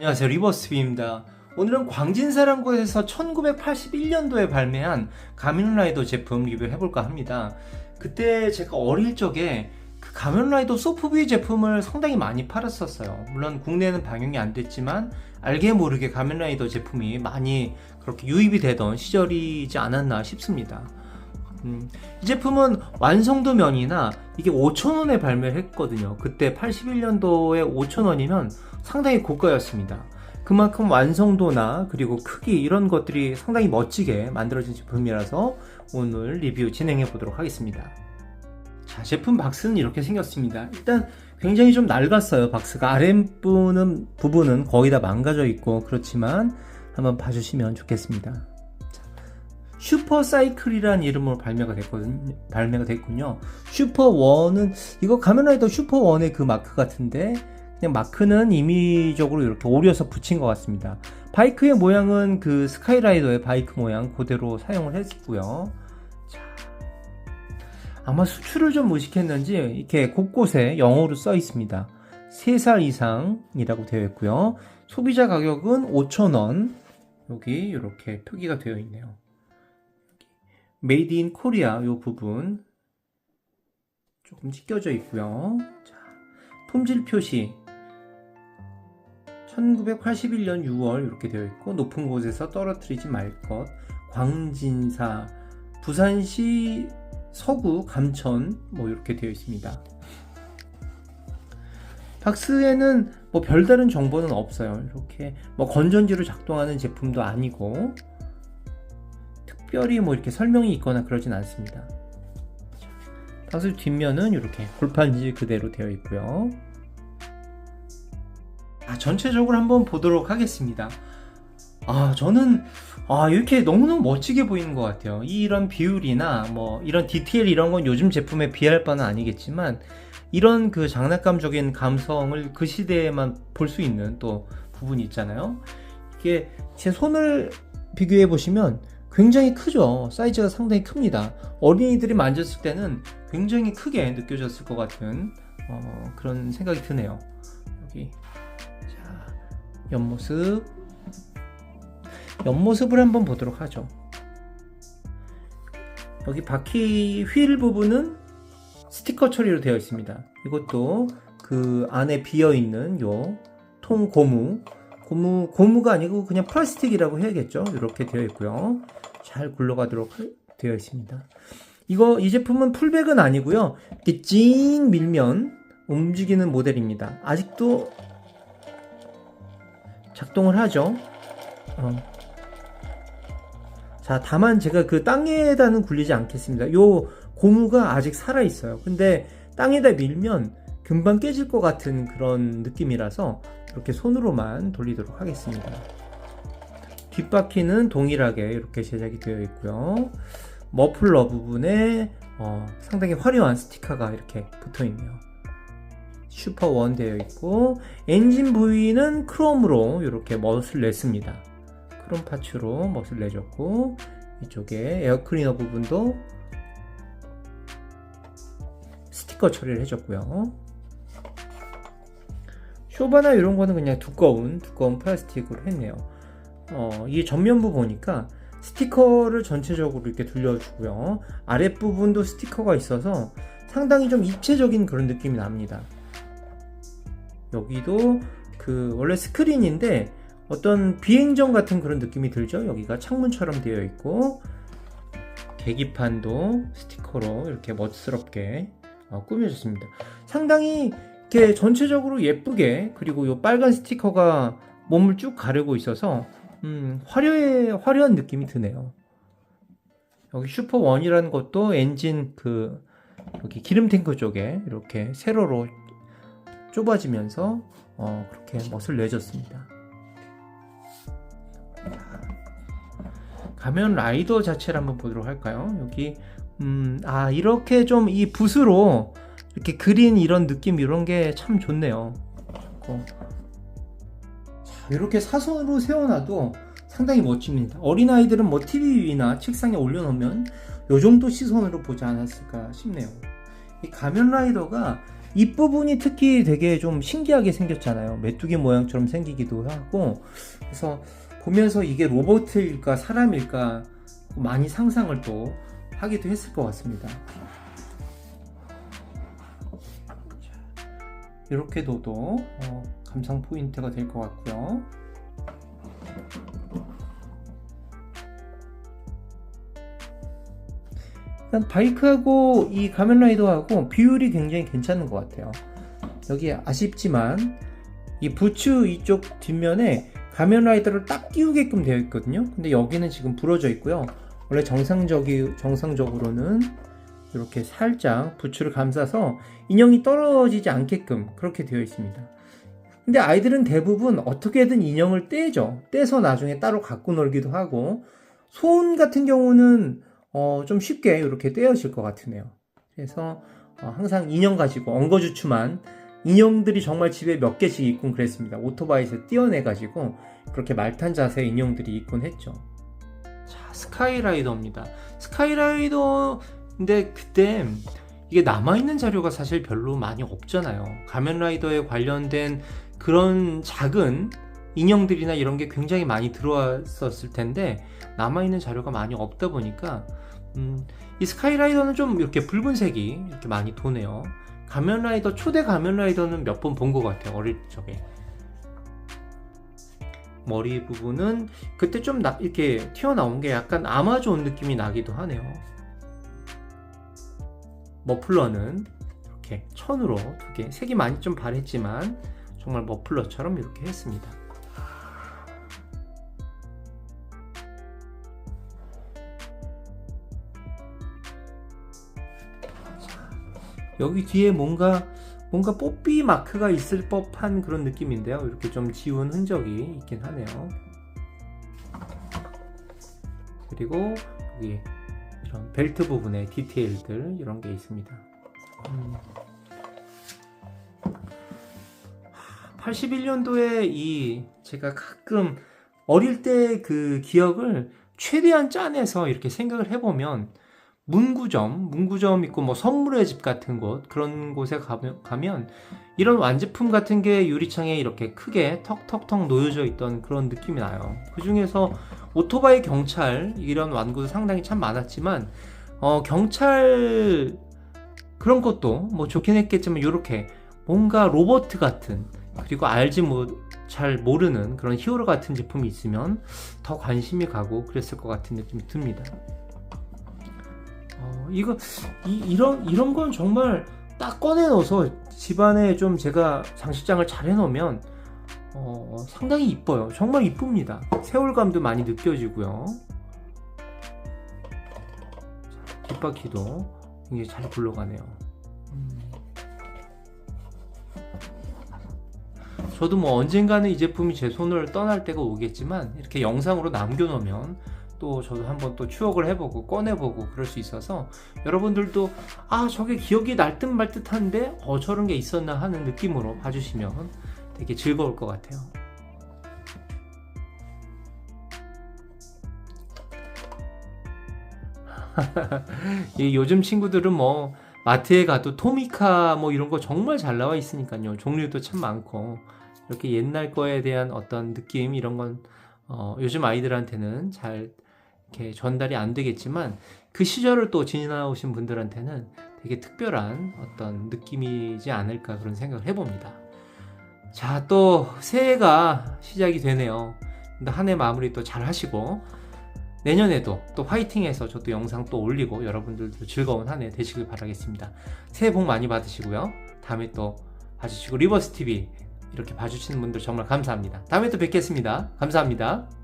안녕하세요. 리버스비입니다. 오늘은 광진사랑고에서 1981년도에 발매한 가면라이더 제품 리뷰를 해볼까 합니다. 그때 제가 어릴 적에 그 가면라이더 소프비 제품을 상당히 많이 팔았었어요. 물론 국내에는 방영이 안 됐지만 알게 모르게 가면라이더 제품이 많이 그렇게 유입이 되던 시절이지 않았나 싶습니다 음, 이 제품은 완성도 면이나 이게 5,000원에 발매를 했거든요. 그때 81년도에 5,000원이면 상당히 고가였습니다. 그만큼 완성도나 그리고 크기 이런 것들이 상당히 멋지게 만들어진 제품이라서 오늘 리뷰 진행해 보도록 하겠습니다. 자, 제품 박스는 이렇게 생겼습니다. 일단 굉장히 좀 낡았어요. 박스가 아랫부분은 부분은 거의 다 망가져 있고 그렇지만 한번 봐주시면 좋겠습니다. 슈퍼사이클이라는 이름으로 발매가 됐거든요. 발매가 됐군요. 슈퍼원은 이거 가면라이더 슈퍼원의 그 마크 같은데 그냥 마크는 임의적으로 이렇게 오려서 붙인 것 같습니다. 바이크의 모양은 그 스카이라이더의 바이크 모양 그대로 사용을 했고요. 자, 아마 수출을 좀 무식했는지 이렇게 곳곳에 영어로 써 있습니다. 3살 이상이라고 되어 있고요. 소비자 가격은 5,000원. 여기 이렇게 표기가 되어 있네요. 메이드 인 코리아 요 부분 조금 찢겨져 있고요. 자, 품질 표시 1981년 6월 이렇게 되어 있고 높은 곳에서 떨어뜨리지 말 것. 광진사 부산시 서구 감천 뭐 이렇게 되어 있습니다. 박스에는 뭐 별다른 정보는 없어요. 이렇게 뭐 건전지로 작동하는 제품도 아니고 특별히 뭐 이렇게 설명이 있거나 그러진 않습니다. 박스 뒷면은 이렇게 골판지 그대로 되어 있고요. 아, 전체적으로 한번 보도록 하겠습니다. 아, 저는 아, 이렇게 너무너무 멋지게 보이는 것 같아요. 이런 비율이나 뭐 이런 디테일 이런 건 요즘 제품에 비할 바는 아니겠지만 이런 그 장난감적인 감성을 그 시대에만 볼 수 있는 또 부분이 있잖아요. 이게 제 손을 비교해 보시면 굉장히 크죠. 사이즈가 상당히 큽니다. 어린이들이 만졌을 때는 굉장히 크게 느껴졌을 것 같은 어, 그런 생각이 드네요. 여기 자 옆모습 옆모습을 한번 보도록 하죠. 여기 바퀴 휠 부분은 스티커 처리로 되어 있습니다. 이것도 그 안에 비어 있는 요 통 고무 고무 고무가 아니고 그냥 플라스틱이라고 해야겠죠. 이렇게 되어 있고요. 잘 굴러가도록 되어 있습니다. 이거 이 제품은 풀백은 아니고요. 이렇게 찡 밀면 움직이는 모델입니다. 아직도 작동을 하죠. 어. 자, 다만 제가 그 땅에다는 굴리지 않겠습니다. 요 고무가 아직 살아 있어요. 근데 땅에다 밀면 금방 깨질 것 같은 그런 느낌이라서 이렇게 손으로만 돌리도록 하겠습니다. 뒷바퀴는 동일하게 이렇게 제작이 되어 있고요. 머플러 부분에 어, 상당히 화려한 스티커가 이렇게 붙어 있네요. 슈퍼 원 되어 있고 엔진 부위는 크롬으로 이렇게 멋을 냈습니다. 크롬 파츠로 멋을 내줬고 이쪽에 에어클리너 부분도 스티커 처리를 해줬고요. 쇼바나 이런 거는 그냥 두꺼운 두꺼운 플라스틱으로 했네요. 어, 이 전면부 보니까 스티커를 전체적으로 이렇게 둘려주고요. 아랫부분도 스티커가 있어서 상당히 좀 입체적인 그런 느낌이 납니다. 여기도 그 원래 스크린인데 어떤 비행정 같은 그런 느낌이 들죠. 여기가 창문처럼 되어 있고 계기판도 스티커로 이렇게 멋스럽게 어, 꾸며졌습니다. 상당히 이렇게 전체적으로 예쁘게 그리고 이 빨간 스티커가 몸을 쭉 가르고 있어서 음, 화려해, 화려한 느낌이 드네요. 여기 슈퍼 원이라는 것도 엔진 그 여기 기름 탱크 쪽에 이렇게 세로로 좁아지면서 어, 그렇게 멋을 내줬습니다. 가면 라이더 자체를 한번 보도록 할까요? 여기 음, 아 이렇게 좀 이 붓으로 이렇게 그린 이런 느낌 이런 게 참 좋네요. 어. 이렇게 사선으로 세워놔도 상당히 멋집니다. 어린아이들은 뭐 TV 위나 책상에 올려놓으면 요 정도 시선으로 보지 않았을까 싶네요. 이 가면라이더가 입부분이 특히 되게 좀 신기하게 생겼잖아요. 메뚜기 모양처럼 생기기도 하고 그래서 보면서 이게 로봇일까 사람일까 많이 상상을 또 하기도 했을 것 같습니다. 이렇게 둬도 어, 감상 포인트가 될 것 같고요. 일단 바이크하고 이 가면라이더하고 비율이 굉장히 괜찮은 것 같아요. 여기 아쉽지만 이 부츠 이쪽 뒷면에 가면라이더를 딱 끼우게끔 되어 있거든요. 근데 여기는 지금 부러져 있고요. 원래 정상적이 정상적으로는 이렇게 살짝 부츠를 감싸서 인형이 떨어지지 않게끔 그렇게 되어 있습니다. 근데 아이들은 대부분 어떻게든 인형을 떼죠. 떼서 나중에 따로 갖고 놀기도 하고 손 같은 경우는 어, 좀 쉽게 이렇게 떼어질 것 같으네요. 그래서 어, 항상 인형 가지고 엉거주춤한 인형들이 정말 집에 몇 개씩 있곤 그랬습니다. 오토바이에서 띄어내가지고 그렇게 말탄 자세 인형들이 있곤 했죠. 자, 스카이라이더입니다. 스카이라이더 인데 그때 이게 남아있는 자료가 사실 별로 많이 없잖아요. 가면라이더에 관련된 그런 작은 인형들이나 이런 게 굉장히 많이 들어왔었을 텐데 남아있는 자료가 많이 없다 보니까 음, 이 스카이라이더는 좀 이렇게 붉은색이 이렇게 많이 도네요. 가면라이더 초대 가면라이더는 몇 번 본 것 같아요 어릴 적에 머리 부분은 그때 좀 나, 이렇게 튀어나온 게 약간 아마존 느낌이 나기도 하네요. 머플러는 이렇게 천으로 두 개, 색이 많이 좀 바랬지만 정말 머플러처럼 이렇게 했습니다. 여기 뒤에 뭔가 뭔가 뽀삐 마크가 있을 법한 그런 느낌인데요. 이렇게 좀 지운 흔적이 있긴 하네요. 그리고 여기 이런 벨트 부분에 디테일들 이런 게 있습니다. 음. 81년도에 이 제가 가끔 어릴 때 그 기억을 최대한 짜내서 이렇게 생각을 해보면 문구점, 문구점 있고 뭐 선물의 집 같은 곳 그런 곳에 가면, 이런 완제품 같은 게 유리창에 이렇게 크게 턱턱턱 놓여져 있던 그런 느낌이 나요. 그 중에서 오토바이 경찰 이런 완구도 상당히 참 많았지만 어, 경찰 그런 것도 뭐 좋긴 했겠지만 이렇게 뭔가 로버트 같은 그리고 알지 뭐 잘 모르는 그런 히어로 같은 제품이 있으면 더 관심이 가고 그랬을 것 같은 느낌이 듭니다. 어, 이거 이, 런 이런 건 정말 딱 꺼내 넣어서 집안에 좀 제가 장식장을 잘 해놓으면 어, 상당히 이뻐요. 정말 이쁩니다. 세월감도 많이 느껴지고요. 자, 뒷바퀴도 굉장히 잘 굴러가네요. 음. 저도 뭐 언젠가는 이 제품이 제 손을 떠날 때가 오겠지만 이렇게 영상으로 남겨놓으면 또 저도 한번 또 추억을 해보고 꺼내보고 그럴 수 있어서 여러분들도 아 저게 기억이 날 듯 말 듯한데 어 저런 게 있었나 하는 느낌으로 봐주시면 되게 즐거울 것 같아요. 이 요즘 친구들은 뭐 마트에 가도 토미카 뭐 이런 거 정말 잘 나와 있으니까요. 종류도 참 많고 이렇게 옛날 거에 대한 어떤 느낌 이런 건 어, 요즘 아이들한테는 잘 이렇게 전달이 안 되겠지만 그 시절을 또 지나오신 분들한테는 되게 특별한 어떤 느낌이지 않을까 그런 생각을 해봅니다. 자, 또 새해가 시작이 되네요. 한해 마무리 또 잘 하시고 내년에도 또 화이팅해서 저도 영상 또 올리고 여러분들도 즐거운 한 해 되시길 바라겠습니다. 새해 복 많이 받으시고요. 다음에 또 봐주시고 리버스 TV 이렇게 봐주시는 분들 정말 감사합니다. 다음에 또 뵙겠습니다. 감사합니다.